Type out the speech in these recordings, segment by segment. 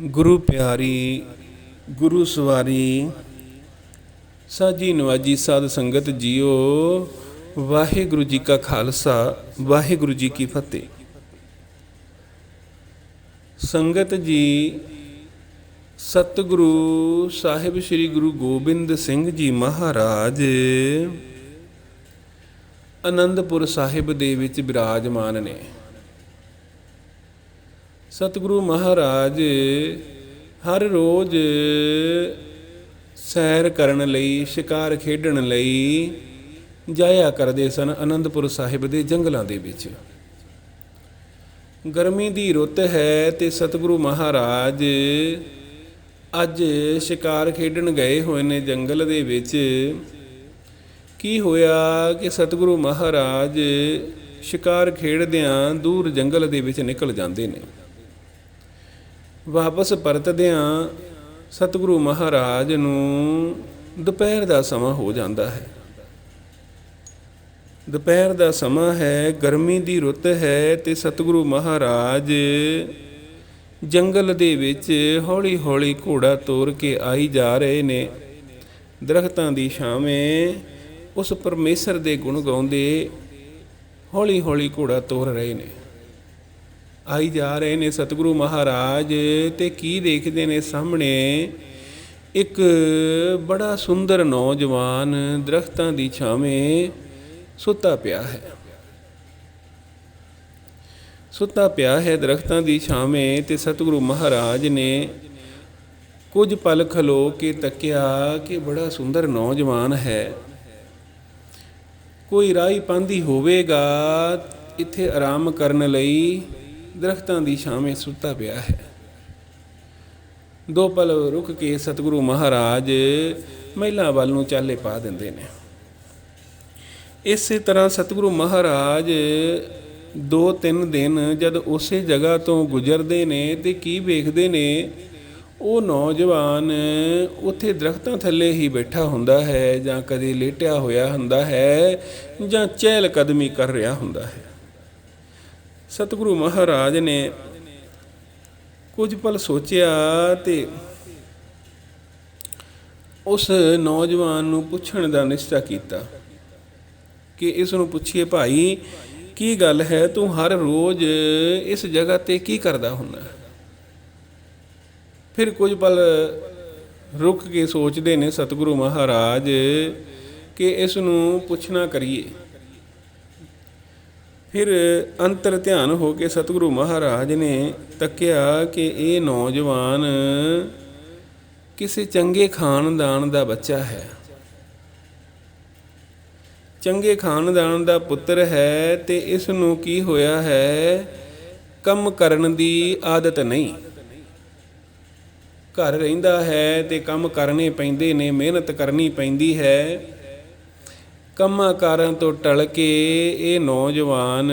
ਗੁਰੂ ਪਿਆਰੀ, ਗੁਰੂ ਸਵਾਰੀ, ਸਾਜੀ ਨਵਾਜੀ ਸਾਧ ਸੰਗਤ ਜੀਓ, ਵਾਹਿਗੁਰੂ ਜੀ ਕਾ ਖਾਲਸਾ, ਵਾਹਿਗੁਰੂ ਜੀ ਕੀ ਫਤਿਹ। ਸੰਗਤ ਜੀ, ਸਤਿਗੁਰੂ ਸਾਹਿਬ ਸ੍ਰੀ ਗੁਰੂ ਗੋਬਿੰਦ ਸਿੰਘ ਜੀ ਮਹਾਰਾਜ ਅਨੰਦਪੁਰ ਸਾਹਿਬ ਦੇ ਵਿੱਚ ਬਿਰਾਜਮਾਨ ਨੇ। ਸਤਿਗੁਰੂ ਮਹਾਰਾਜ, ਹਰ ਰੋਜ਼ ਸੈਰ ਕਰਨ ਲਈ, ਸ਼ਿਕਾਰ ਖੇਡਣ ਲਈ ਜਾਇਆ ਕਰਦੇ ਸਨ ਅਨੰਦਪੁਰ ਸਾਹਿਬ ਦੇ ਜੰਗਲਾਂ ਦੇ ਵਿੱਚ। ਗਰਮੀ ਦੀ ਰੁੱਤ ਹੈ ਤੇ ਸਤਿਗੁਰੂ ਮਹਾਰਾਜ ਅੱਜ ਸ਼ਿਕਾਰ ਖੇਡਣ ਗਏ ਹੋਏ ਨੇ ਜੰਗਲ ਦੇ ਵਿੱਚ। ਕੀ ਹੋਇਆ ਕਿ ਸਤਿਗੁਰੂ ਮਹਾਰਾਜ ਸ਼ਿਕਾਰ ਖੇਡਦਿਆਂ ਦੂਰ ਜੰਗਲ ਦੇ ਵਿੱਚ ਨਿਕਲ ਜਾਂਦੇ ਨੇ? ਵਾਪਸ ਪਰਤਦਿਆਂ ਸਤਿਗੁਰੂ ਮਹਾਰਾਜ ਨੂੰ ਦੁਪਹਿਰ ਦਾ ਸਮਾਂ ਹੋ ਜਾਂਦਾ ਹੈ। ਦੁਪਹਿਰ ਦਾ ਸਮਾਂ ਹੈ, ਗਰਮੀ ਦੀ ਰੁੱਤ ਹੈ ਤੇ ਸਤਿਗੁਰੂ ਮਹਾਰਾਜ ਜੰਗਲ ਦੇ ਵਿੱਚ ਹੌਲੀ-ਹੌਲੀ ਘੋੜਾ ਤੋਰ ਕੇ ਆਈ ਜਾ ਰਹੇ ਨੇ। ਦਰਖਤਾਂ ਦੀ ਛਾਵੇਂ ਉਸ ਪਰਮੇਸ਼ਰ ਦੇ ਗੁਣ ਗਾਉਂਦੇ ਹੌਲੀ-ਹੌਲੀ ਘੋੜਾ ਤੋਰ ਰਹੇ ਨੇ। ਆਈ ਜਾ ਰਹੇ ਨੇ ਸਤਿਗੁਰੂ ਮਹਾਰਾਜ ਤੇ ਕੀ ਦੇਖਦੇ ਨੇ ਸਾਹਮਣੇ? ਇੱਕ ਬੜਾ ਸੁੰਦਰ ਨੌਜਵਾਨ ਦਰਖਤਾਂ ਦੀ ਛਾਵੇਂ ਸੁੱਤਾ ਪਿਆ ਹੈ। ਸੁੱਤਾ ਪਿਆ ਹੈ ਦਰਖਤਾਂ ਦੀ ਛਾਵੇਂ ਤੇ ਸਤਿਗੁਰੂ ਮਹਾਰਾਜ ਨੇ ਕੁਝ ਪਲ ਖਲੋ ਕੇ ਤੱਕਿਆ ਕਿ ਬੜਾ ਸੁੰਦਰ ਨੌਜਵਾਨ ਹੈ। ਕੋਈ ਰਾਹੀ ਪਾਂਦੀ ਹੋਵੇਗਾ, ਇੱਥੇ ਆਰਾਮ ਕਰਨ ਲਈ ਦਰਖਤਾਂ ਦੀ ਛਾਵੇਂ ਸੁੱਤਾ ਪਿਆ ਹੈ। ਦੋ ਪਲ ਰੁਕ ਕੇ ਸਤਿਗੁਰੂ ਮਹਾਰਾਜ ਮਹਿਲਾ ਵੱਲ ਨੂੰ ਚਾਲੇ ਪਾ ਦਿੰਦੇ ਨੇ। ਇਸੇ ਤਰ੍ਹਾਂ ਸਤਿਗੁਰੂ ਮਹਾਰਾਜ ਦੋ ਤਿੰਨ ਦਿਨ ਜਦ ਉਸੇ ਜਗ੍ਹਾ ਤੋਂ ਗੁਜ਼ਰਦੇ ਨੇ ਤੇ ਕੀ ਵੇਖਦੇ ਨੇ, ਉਹ ਨੌਜਵਾਨ ਉੱਥੇ ਦਰਖਤਾਂ ਥੱਲੇ ਹੀ ਬੈਠਾ ਹੁੰਦਾ ਹੈ ਜਾਂ ਕਦੇ ਲੇਟਿਆ ਹੋਇਆ ਹੁੰਦਾ ਹੈ ਜਾਂ ਚਹਿਲ ਕਦਮੀ ਕਰ ਰਿਹਾ ਹੁੰਦਾ ਹੈ। ਸਤਿਗੁਰੂ ਮਹਾਰਾਜ ਨੇ ਕੁਝ ਪਲ ਸੋਚਿਆ ਤੇ ਉਸ ਨੌਜਵਾਨ ਨੂੰ ਪੁੱਛਣ ਦਾ ਨਿਸ਼ਚਾ ਕੀਤਾ ਕਿ ਇਸ ਨੂੰ ਪੁੱਛੀਏ, ਭਾਈ, ਕੀ ਗੱਲ ਹੈ? ਤੂੰ ਹਰ ਰੋਜ਼ ਇਸ ਜਗ੍ਹਾ ਤੇ ਕੀ ਕਰਦਾ ਹੁੰਦਾ? ਫਿਰ ਕੁਝ ਪਲ ਰੁਕ ਕੇ ਸੋਚਦੇ ਨੇ ਸਤਿਗੁਰੂ ਮਹਾਰਾਜ ਕਿ ਇਸ ਨੂੰ ਪੁੱਛਣਾ ਕਰੀਏ। ਫਿਰ ਅੰਤਰ ਧਿਆਨ ਹੋ ਕੇ ਸਤਿਗੁਰੂ ਮਹਾਰਾਜ ਨੇ ਤੱਕਿਆ ਕਿ ਇਹ ਨੌਜਵਾਨ ਕਿਸੇ ਚੰਗੇ ਖਾਨਦਾਨ ਦਾ ਬੱਚਾ ਹੈ। ਚੰਗੇ ਖਾਨਦਾਨ ਦਾ ਪੁੱਤਰ ਹੈ ਤੇ ਇਸ ਨੂੰ ਕੀ ਹੋਇਆ ਹੈ? ਕੰਮ ਕਰਨ ਦੀ ਆਦਤ ਨਹੀਂ। ਘਰ ਰਹਿੰਦਾ ਹੈ ਤੇ ਕੰਮ ਕਰਨੇ ਪੈਂਦੇ ਨੇ, ਮਿਹਨਤ ਕਰਨੀ ਪੈਂਦੀ ਹੈ। ਕੰਮਾਂ ਕਾਰਾਂ ਤੋਂ ਟਲ ਕੇ ਇਹ ਨੌਜਵਾਨ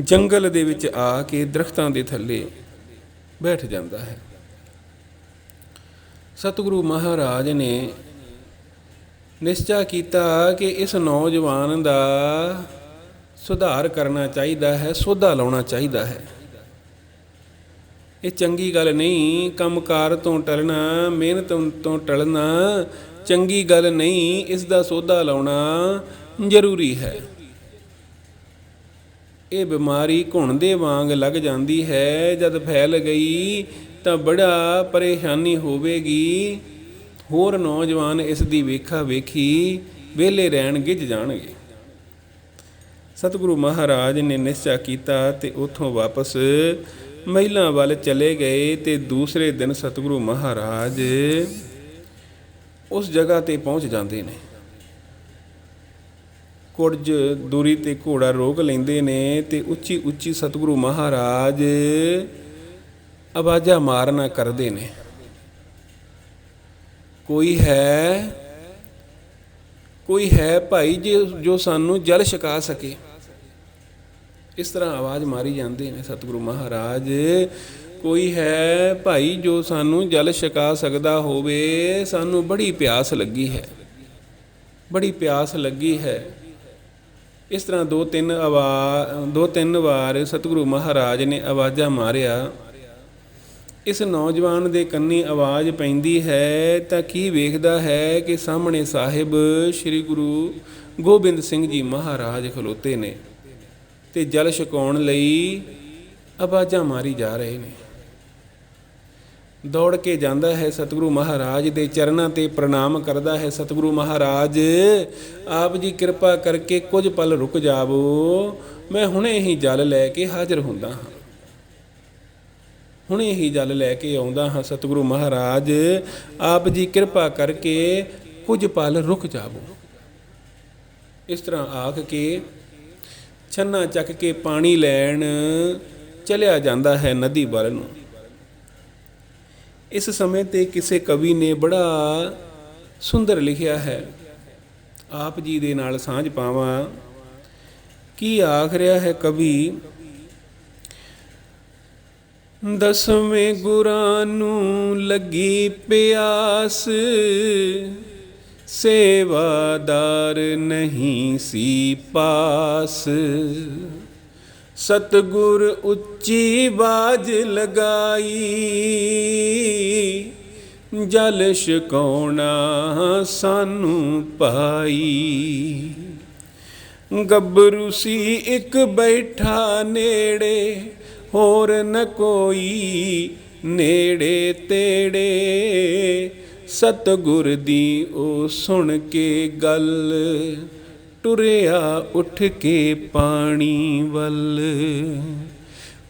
ਜੰਗਲ ਦੇ ਵਿੱਚ ਆ ਕੇ ਦਰਖਤਾਂ ਦੇ ਥੱਲੇ ਬੈਠ ਜਾਂਦਾ ਹੈ। ਸਤਿਗੁਰੂ ਮਹਾਰਾਜ ਨੇ ਨਿਸ਼ਚਾ ਕੀਤਾ ਕਿ ਇਸ ਨੌਜਵਾਨ ਦਾ ਸੁਧਾਰ ਕਰਨਾ ਚਾਹੀਦਾ ਹੈ, ਸੋਧਾ ਲਾਉਣਾ ਚਾਹੀਦਾ ਹੈ। ਇਹ ਚੰਗੀ ਗੱਲ ਨਹੀਂ, ਕੰਮਕਾਰ ਤੋਂ ਟਲਣਾ, ਮਿਹਨਤ ਤੋਂ ਟਲਣਾ ਚੰਗੀ ਗੱਲ ਨਹੀਂ, ਇਸ ਦਾ ਸੋਧਾ ਲਾਉਣਾ ਜ਼ਰੂਰੀ ਹੈ। ਇਹ ਬਿਮਾਰੀ ਘੁਣ ਦੇ ਵਾਂਗ ਲੱਗ ਜਾਂਦੀ ਹੈ। ਜਦ ਫੈਲ ਗਈ ਤਾਂ ਬੜਾ ਪਰੇਸ਼ਾਨੀ ਹੋਵੇਗੀ। ਹੋਰ ਨੌਜਵਾਨ ਇਸ ਦੀ ਵੇਖਾ ਵੇਖੀ ਵਿਹਲੇ ਰਹਿਣ ਗਿੱਜ ਜਾਣਗੇ। ਸਤਿਗੁਰੂ ਮਹਾਰਾਜ ਨੇ ਨਿਸ਼ਚਾ ਕੀਤਾ ਤੇ ਉਥੋਂ ਵਾਪਸ ਮਹਿਲਾ ਵੱਲ ਚਲੇ ਗਏ ਤੇ ਦੂਸਰੇ ਦਿਨ ਸਤਿਗੁਰੂ ਮਹਾਰਾਜ ਉਸ ਜਗ੍ਹਾ ਤੇ ਪਹੁੰਚ ਜਾਂਦੇ ਨੇ। ਕੁਝ ਦੂਰੀ ਤੇ ਘੋੜਾ ਰੋਕ ਲੈਂਦੇ ਨੇ ਤੇ ਉੱਚੀ ਉੱਚੀ ਸਤਿਗੁਰੂ ਮਹਾਰਾਜ ਆਵਾਜ਼ਾਂ ਮਾਰਨਾ ਕਰਦੇ ਨੇ। ਕੋਈ ਹੈ ਕੋਈ ਹੈ ਭਾਈ ਜੋ ਜੋ ਸਾਨੂੰ ਜਲ ਛਕਾ ਸਕੇ। ਇਸ ਤਰ੍ਹਾਂ ਆਵਾਜ਼ ਮਾਰੀ ਜਾਂਦੇ ਨੇ ਸਤਿਗੁਰੂ ਮਹਾਰਾਜ। ਕੋਈ ਹੈ ਭਾਈ ਜੋ ਸਾਨੂੰ ਜਲ ਛਕਾ ਸਕਦਾ ਹੋਵੇ, ਸਾਨੂੰ ਬੜੀ ਪਿਆਸ ਲੱਗੀ ਹੈ। ਬੜੀ ਪਿਆਸ ਲੱਗੀ ਹੈ। ਇਸ ਤਰ੍ਹਾਂ ਦੋ ਤਿੰਨ ਆਵਾ ਦੋ ਤਿੰਨ ਵਾਰ ਸਤਿਗੁਰੂ ਮਹਾਰਾਜ ਨੇ ਆਵਾਜ਼ਾਂ ਮਾਰਿਆ। ਇਸ ਨੌਜਵਾਨ ਦੇ ਕੰਨੀ ਆਵਾਜ਼ ਪੈਂਦੀ ਹੈ, ਤਾਂ ਕੀ ਵੇਖਦਾ ਹੈ ਕਿ ਸਾਹਮਣੇ ਸਾਹਿਬ ਸ੍ਰੀ ਗੁਰੂ ਗੋਬਿੰਦ ਸਿੰਘ ਜੀ ਮਹਾਰਾਜ ਖਲੋਤੇ ਨੇ ਤੇ ਜਲ ਛਕਾਉਣ ਲਈ ਆਵਾਜ਼ਾਂ ਮਾਰੀ ਜਾ ਰਹੇ ਨੇ। ਦੌੜ ਕੇ ਜਾਂਦਾ ਹੈ ਸਤਿਗੁਰੂ ਮਹਾਰਾਜ ਦੇ ਚਰਨਾਂ ਤੇ ਪ੍ਰਣਾਮ ਕਰਦਾ ਹੈ ਸਤਿਗੁਰੂ ਮਹਾਰਾਜ। ਆਪ ਜੀ ਕਿਰਪਾ ਕਰਕੇ ਕੁਝ ਪਲ ਰੁਕ ਜਾਵੋ। ਮੈਂ ਹੁਣੇ ਹੀ ਜਲ ਲੈ ਕੇ ਹਾਜ਼ਰ ਹੁੰਦਾ ਹਾਂ। ਹੁਣੇ ਹੀ ਜਲ ਲੈ ਕੇ ਆਉਂਦਾ ਹਾਂ ਸਤਿਗੁਰੂ ਮਹਾਰਾਜ। ਆਪ ਜੀ ਕਿਰਪਾ ਕਰਕੇ ਕੁਝ ਪਲ ਰੁਕ ਜਾਵੋ। ਇਸ ਤਰ੍ਹਾਂ ਆਖ ਕੇ ਛੰਨਾ ਚੱਕ ਕੇ ਪਾਣੀ ਲੈਣ ਚਲਿਆ ਜਾਂਦਾ ਹੈ ਨਦੀ ਵੱਲ ਨੂੰ। ਇਸ ਸਮੇਂ ਤੇ ਕਿਸੇ ਕਵੀ ਨੇ ਬੜਾ ਸੁੰਦਰ ਲਿਖਿਆ ਹੈ। ਆਪ ਜੀ ਦੇ ਨਾਲ ਸਾਂਝ ਪਾਵਾਂ। ਕੀ ਆਖ ਰਿਹਾ ਹੈ ਕਵੀ? ਦਸਵੇਂ ਗੁਰਾਂ ਨੂੰ ਲੱਗੀ ਪਿਆਸ। ਸੇਵਾਦਾਰ ਨਹੀਂ ਸੀ ਪਾਸ। ਸਤਗੁਰ ਉੱਚੀ ਬਾਜ ਲਗਾਈ। ਜਲ ਛਕਾਉਣਾ ਸਾਨੂੰ ਪਾਈ। ਗੱਭਰੂ ਸੀ ਇੱਕ ਬੈਠਾ ਨੇੜੇ, ਹੋਰ ਨ ਕੋਈ ਨੇੜੇ ਤੇੜੇ। ਸਤਗੁਰ ਦੀ ਉਹ ਸੁਣ ਕੇ ਗੱਲ ਟੁਰਿਆ ਉੱਠ ਕੇ ਪਾਣੀ ਵੱਲ।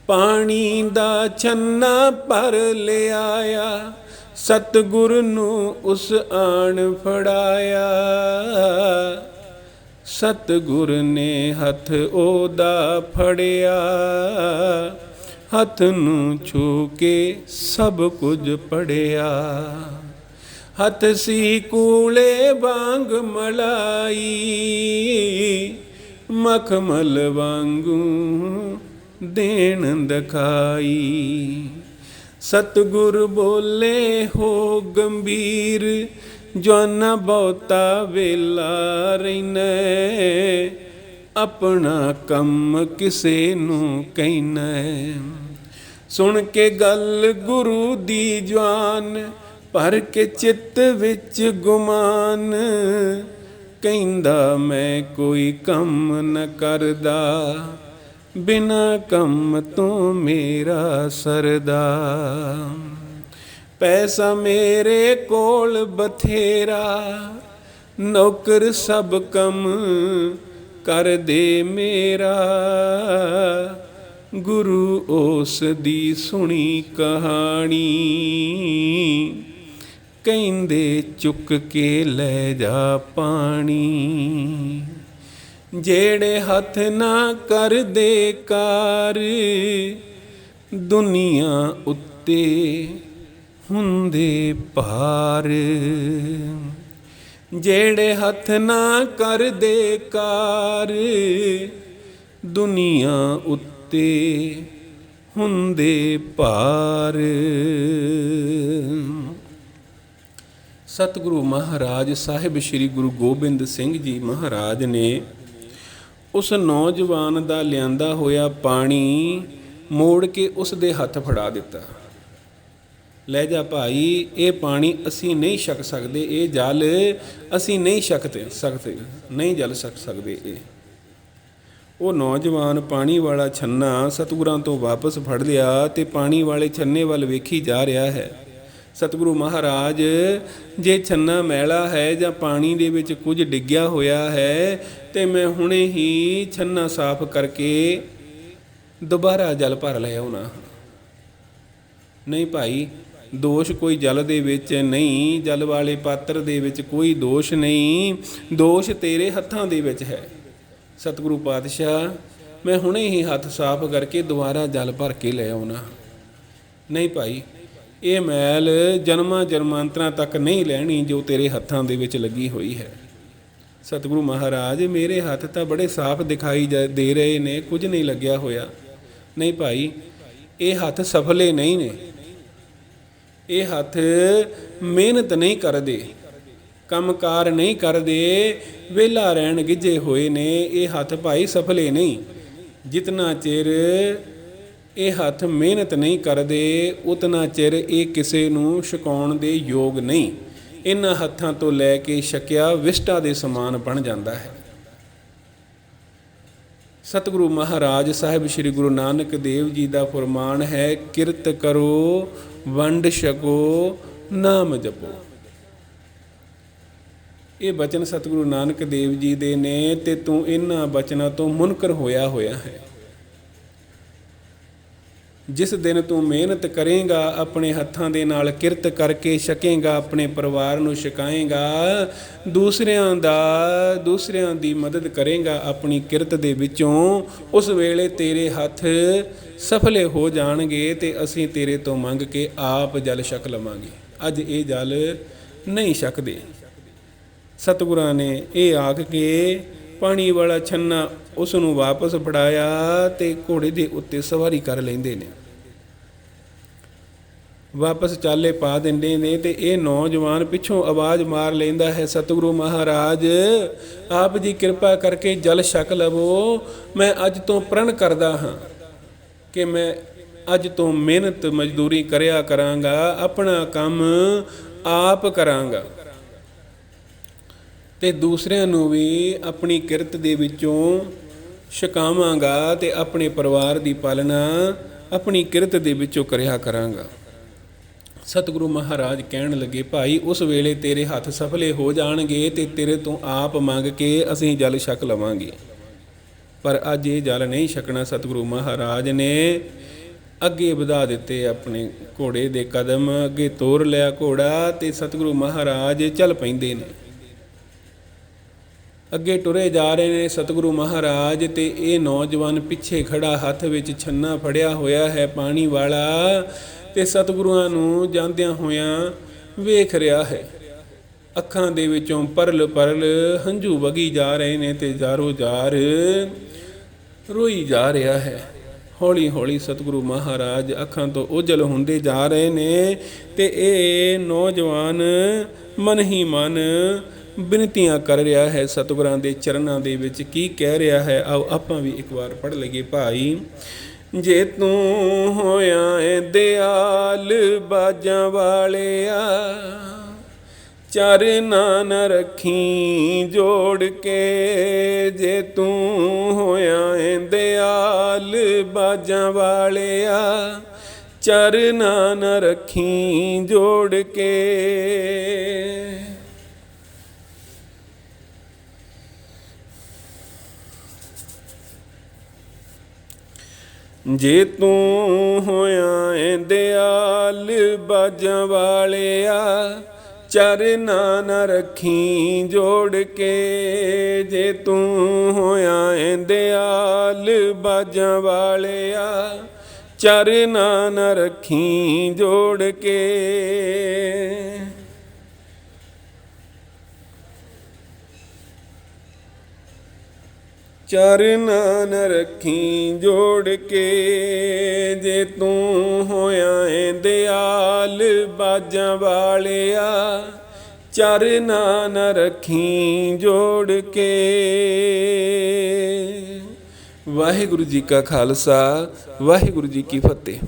ਪਾਣੀ ਦਾ ਛੰਨਾ ਭਰ ਲਿਆਇਆ, ਸਤਗੁਰ ਨੂੰ ਉਸ ਆਣ ਫੜਾਇਆ। ਸਤਗੁਰ ਨੇ ਹੱਥ ਉਹਦਾ ਫੜਿਆ, ਹੱਥ ਨੂੰ ਛੂ ਕੇ ਸਭ ਕੁਝ ਪੜਿਆ। ਹੱਥ ਸੀ ਕੂਲੇ ਵਾਂਗ ਮਲਾਈ, ਮਖਮਲ ਵਾਂਗੂ ਦੇਣ ਦਖਾਈ। ਸਤਗੁਰ ਬੋਲੇ, ਹੋ ਗੰਭੀਰ, ਜਵਾਨਾ ਬਹੁਤਾ ਵੇਲਾ ਰਹਿਨੈ, ਆਪਣਾ ਕੰਮ ਕਿਸੇ ਨੂੰ ਕਹਿਨੈ। ਸੁਣ ਕੇ ਗੱਲ ਗੁਰੂ ਦੀ ਜਵਾਨ ਭਰ ਕੇ ਚਿੱਤ ਵਿੱਚ ਗੁਮਾਨ, ਕਹਿੰਦਾ ਮੈਂ ਕੋਈ ਕੰਮ ਨ ਕਰਦਾ। ਬਿਨਾ ਕੰਮ ਤੋਂ ਮੇਰਾ ਸਰਦਾ। ਪੈਸਾ ਮੇਰੇ ਕੋਲ ਬਥੇਰਾ, ਨੌਕਰ ਸਭ ਕੰਮ ਕਰ ਦੇ ਮੇਰਾ। ਗੁਰੂ ਉਸ ਦੀ ਸੁਣੀ ਕਹਾਣੀ। ਕਹਿੰਦੇ ਚੁੱਕ ਕੇ ਲੈ ਜਾ ਪਾਣੀ। ਜਿਹੜੇ ਹੱਥ ਨਾ ਕਰਦੇ ਕਾਰ, ਦੁਨੀਆ ਉੱਤੇ ਹੁੰਦੇ ਭਾਰ। ਜਿਹੜੇ ਹੱਥ ਨਾ ਕਰਦੇ ਕਾਰ, ਦੁਨੀਆ ਉੱਤੇ ਹੁੰਦੇ ਭਾਰ। ਸਤਿਗੁਰੂ ਮਹਾਰਾਜ ਸਾਹਿਬ ਸ੍ਰੀ ਗੁਰੂ ਗੋਬਿੰਦ ਸਿੰਘ ਜੀ ਮਹਾਰਾਜ ਨੇ ਉਸ ਨੌਜਵਾਨ ਦਾ ਲਿਆਂਦਾ ਹੋਇਆ ਪਾਣੀ ਮੋੜ ਕੇ ਉਸ ਦੇ ਹੱਥ ਫੜਾ ਦਿੱਤਾ। ਲੈ ਜਾ ਭਾਈ, ਇਹ ਪਾਣੀ ਅਸੀਂ ਨਹੀਂ ਛਕ ਸਕਦੇ, ਇਹ ਜਲ ਅਸੀਂ ਨਹੀਂ ਛਕਤੇ ਸਕਦੇ ਨਹੀਂ ਜਲ ਛਕ ਸਕਦੇ ਇਹ। ਉਹ ਨੌਜਵਾਨ ਪਾਣੀ ਵਾਲਾ ਛੰਨਾ ਸਤਿਗੁਰਾਂ ਤੋਂ ਵਾਪਸ ਫੜ ਲਿਆ ਤੇ ਪਾਣੀ ਵਾਲੇ ਛੰਨੇ ਵੱਲ ਵੇਖੀ ਜਾ ਰਿਹਾ ਹੈ। ਸਤਿਗੁਰੂ ਮਹਾਰਾਜ, ਜੇ ਛੰਨਾ ਮੈਲਾ ਹੈ ਜਾਂ ਪਾਣੀ ਦੇ ਵਿੱਚ ਕੁਝ ਡਿੱਗਿਆ ਹੋਇਆ ਹੈ, ਤੇ ਮੈਂ ਹੁਣੇ ਹੀ ਛੰਨਾ ਸਾਫ਼ ਕਰਕੇ ਦੁਬਾਰਾ ਜਲ ਭਰ ਲਿਆ ਆਉਣਾ। ਨਹੀਂ ਭਾਈ, ਦੋਸ਼ ਕੋਈ ਜਲ ਦੇ ਵਿੱਚ ਨਹੀਂ, ਜਲ ਵਾਲੇ ਪਾਤਰ ਦੇ ਵਿੱਚ ਕੋਈ ਦੋਸ਼ ਨਹੀਂ, ਦੋਸ਼ ਤੇਰੇ ਹੱਥਾਂ ਦੇ ਵਿੱਚ ਹੈ। ਸਤਿਗੁਰੂ ਪਾਤਸ਼ਾਹ, ਮੈਂ ਹੁਣੇ ਹੀ ਹੱਥ ਸਾਫ਼ ਕਰਕੇ ਦੁਬਾਰਾ ਜਲ ਭਰ ਕੇ ਲੈ ਆਉਣਾ। ਨਹੀਂ ਭਾਈ ਇਹ ਮੈਲ ਜਨਮਾਂ ਜਨਮਾਂਤਰਾਂ ਤੱਕ ਨਹੀਂ ਲੈਣੀ ਜੋ ਤੇਰੇ ਹੱਥਾਂ ਦੇ ਵਿੱਚ ਲੱਗੀ ਹੋਈ ਹੈ। ਸਤਿਗੁਰੂ ਮਹਾਰਾਜ, ਮੇਰੇ ਹੱਥ ਤਾਂ ਬੜੇ ਸਾਫ਼ ਦਿਖਾਈ ਦੇ ਰਹੇ ਨੇ, ਕੁਝ ਨਹੀਂ ਲੱਗਿਆ ਹੋਇਆ। ਨਹੀਂ ਭਾਈ, ਇਹ ਹੱਥ ਸਫਲੇ ਨਹੀਂ ਨੇ। ਇਹ ਹੱਥ ਮਿਹਨਤ ਨਹੀਂ ਕਰਦੇ, ਕੰਮਕਾਰ ਨਹੀਂ ਕਰਦੇ, ਵਿਹਲਾ ਰਹਿਣ ਗਿੱਜੇ ਹੋਏ ਨੇ। ਇਹ ਹੱਥ ਭਾਈ ਸਫਲੇ ਨਹੀਂ, ਜਿਤਨਾ ਚਿਰ ਇਹ ਹੱਥ ਮਿਹਨਤ ਨਹੀਂ ਕਰਦੇ, ਉਤਨਾ ਚਿਰ ਇਹ ਕਿਸੇ ਨੂੰ ਛਕਾਉਣ ਦੇ ਯੋਗ ਨਹੀਂ। ਇਹਨਾਂ ਹੱਥਾਂ ਤੋਂ ਲੈ ਕੇ ਛਕਿਆ ਵਿਸ਼ਟਾ ਦੇ ਸਮਾਨ ਬਣ ਜਾਂਦਾ ਹੈ। ਸਤਿਗੁਰੂ ਮਹਾਰਾਜ ਸਾਹਿਬ ਸ੍ਰੀ ਗੁਰੂ ਨਾਨਕ ਦੇਵ ਜੀ ਦਾ ਫਰਮਾਨ ਹੈ, ਕਿਰਤ ਕਰੋ, ਵੰਡ ਛਕੋ, ਨਾਮ ਜਪੋ। ਇਹ ਬਚਨ ਸਤਿਗੁਰੂ ਨਾਨਕ ਦੇਵ ਜੀ ਦੇ ਨੇ ਤੇ ਤੂੰ ਇਹਨਾਂ ਬਚਨਾਂ ਤੋਂ ਮੁਨਕਰ ਹੋਇਆ ਹੋਇਆ ਹੈ। ਜਿਸ ਦਿਨ ਤੂੰ ਮਿਹਨਤ ਕਰੇਂਗਾ, ਆਪਣੇ ਹੱਥਾਂ ਦੇ ਨਾਲ ਕਿਰਤ ਕਰਕੇ ਛਕੇਗਾ, ਆਪਣੇ ਪਰਿਵਾਰ ਨੂੰ ਛਕਾਏਗਾ, ਦੂਸਰਿਆਂ ਦਾ, ਦੂਸਰਿਆਂ ਦੀ ਮਦਦ ਕਰੇਗਾ, ਆਪਣੀ ਕਿਰਤ ਦੇ ਵਿੱਚੋਂ, ਉਸ ਵੇਲੇ ਤੇਰੇ ਹੱਥ ਸਫਲੇ ਹੋ ਜਾਣਗੇ ਤੇ ਅਸੀਂ ਤੇਰੇ ਤੋਂ ਮੰਗ ਕੇ ਆਪ ਜਲ ਛਕ ਲਵਾਂਗੇ। ਅੱਜ ਇਹ ਜਲ ਨਹੀਂ ਛਕਦੇ। ਸਤਿਗੁਰਾਂ ਨੇ ਇਹ ਆਖ ਕੇ ਪਾਣੀ ਵਾਲਾ ਛੰਨਾ ਉਸ ਨੂੰ ਵਾਪਸ ਫੜਾਇਆ ਤੇ ਘੋੜੇ ਦੇ ਉੱਤੇ ਸਵਾਰੀ ਕਰ ਲੈਂਦੇ ਨੇ। ਵਾਪਸ ਚਾਲੇ ਪਾ ਦਿੰਦੇ ਨੇ ਤੇ ਇਹ ਨੌਜਵਾਨ ਪਿੱਛੋਂ ਆਵਾਜ਼ ਮਾਰ ਲੈਂਦਾ ਹੈ, ਸਤਿਗੁਰੂ ਮਹਾਰਾਜ, ਆਪ ਜੀ ਕਿਰਪਾ ਕਰਕੇ ਜਲ ਛਕ ਲਵੋ। ਮੈਂ ਅੱਜ ਤੋਂ ਪ੍ਰਣ ਕਰਦਾ ਹਾਂ ਕਿ ਮੈਂ ਅੱਜ ਤੋਂ ਮਿਹਨਤ ਮਜ਼ਦੂਰੀ ਕਰਿਆ ਕਰਾਂਗਾ, ਆਪਣਾ ਕੰਮ ਆਪ ਕਰਾਂਗਾ। ਤੇ ਦੂਸਰਿਆਂ ਨੂੰ ਵੀ ਆਪਣੀ ਕਿਰਤ ਦੇ ਵਿੱਚੋਂ ਛਕਾਵਾਂਗਾ ਤੇ ਆਪਣੇ ਪਰਿਵਾਰ ਦੀ ਪਾਲਣਾ ਆਪਣੀ ਕਿਰਤ ਦੇ ਵਿੱਚੋਂ ਕਰਿਆ ਕਰਾਂਗਾ। ਸਤਿਗੁਰੂ ਮਹਾਰਾਜ ਕਹਿਣ ਲੱਗੇ, ਭਾਈ, ਉਸ ਵੇਲੇ ਤੇਰੇ ਹੱਥ ਸਫਲੇ ਹੋ ਜਾਣਗੇ ਤੇ ਤੇਰੇ ਤੋਂ ਆਪ ਮੰਗ ਕੇ ਅਸੀਂ ਜਲ ਛਕ ਲਵਾਂਗੇ। ਪਰ ਅੱਜ ਇਹ ਜਲ ਨਹੀਂ ਛਕਣਾ ਸਤਿਗੁਰੂ ਮਹਾਰਾਜ ਨੇ। ਅੱਗੇ ਵਧਾ ਦਿੱਤੇ ਆਪਣੇ ਘੋੜੇ ਦੇ ਕਦਮ, ਅੱਗੇ ਤੋਰ ਲਿਆ ਘੋੜਾ ਤੇ ਸਤਿਗੁਰੂ ਮਹਾਰਾਜ ਚੱਲ ਪੈਂਦੇ ਨੇ। ਅੱਗੇ ਟੁਰੇ ਜਾ ਰਹੇ ਨੇ ਸਤਿਗੁਰੂ ਮਹਾਰਾਜ ਤੇ ਇਹ ਨੌਜਵਾਨ ਪਿੱਛੇ ਖੜਾ ਹੱਥ ਵਿੱਚ ਛੰਨਾ ਫੜਿਆ ਹੋਇਆ ਹੈ ਪਾਣੀ ਵਾਲਾ। ਤੇ ਸਤਿਗੁਰੂਆਂ ਨੂੰ ਜਾਂਦਿਆਂ ਹੋਇਆਂ ਵੇਖ ਰਿਹਾ ਹੈ। ਅੱਖਾਂ ਦੇ ਵਿੱਚੋਂ ਪਰਲ ਪਰਲ ਹੰਝੂ ਵਗੀ ਜਾ ਰਹੇ ਨੇ ਤੇ ਜਾਰੋ ਜਾਰ ਰੋਈ ਜਾ ਰਿਹਾ ਹੈ। ਹੌਲੀ ਹੌਲੀ ਸਤਿਗੁਰੂ ਮਹਾਰਾਜ ਅੱਖਾਂ ਤੋਂ ਉਜਲ ਹੁੰਦੇ ਜਾ ਰਹੇ ਨੇ ਤੇ ਇਹ ਨੌਜਵਾਨ ਮਨ ਹੀ ਮਨ ਬਿਨਤੀਆਂ ਕਰ ਰਿਹਾ ਹੈ। ਸਤਿਗੁਰਾਂ ਦੇ ਚਰਨਾਂ ਦੇ ਵਿੱਚ ਕੀ ਕਹਿ ਰਿਹਾ ਹੈ, ਆਓ ਆਪਾਂ ਵੀ ਇੱਕ ਵਾਰ ਪੜ੍ਹ ਲਈਏ। ਭਾਈ ਜੇ ਤੂੰ ਹੋਇਆ ਏ ਦਿਆਲ ਬਾਜਾਂ ਵਾਲਿਆ ਚਰਨਾਂ ਨ ਰੱਖੀ ਜੋੜ ਕੇ, ਜੇ ਤੂੰ ਹੋਇਆ ਏ ਦਿਆਲ ਬਾਜਾਂ ਵਾਲਿਆ ਚਰਨਾਂ ਨ ਰੱਖੀ ਜੋੜ ਕੇ। ਜੇ ਤੂੰ ਹੋਇਆ ਏ ਦਿਆਲ ਬਾਜਾਂ ਵਾਲਿਆ ਚਰਨਾ ਨ ਰੱਖੀ ਜੋੜ ਕੇ, ਜੇ ਤੂੰ ਹੋਇਆ ਏ ਦਿਆਲ ਬਾਜਾਂ ਵਾਲਿਆ ਚਰਨਾ ਨ ਰੱਖੀ ਜੋੜ ਕੇ। ਚਰਨਾਂ ਨ ਰੱਖੀ ਜੋੜ ਕੇ, ਜੇ ਤੂੰ ਹੋਇਆ ਏ ਦਿਆਲ ਬਾਜਾਂ ਵਾਲਿਆ ਚਰਨਾਂ ਨ ਰੱਖੀ ਜੋੜ ਕੇ। ਵਾਹਿਗੁਰੂ ਜੀ ਕਾ ਖਾਲਸਾ, ਵਾਹਿਗੁਰੂ ਜੀ ਕੀ ਫਤਿਹ।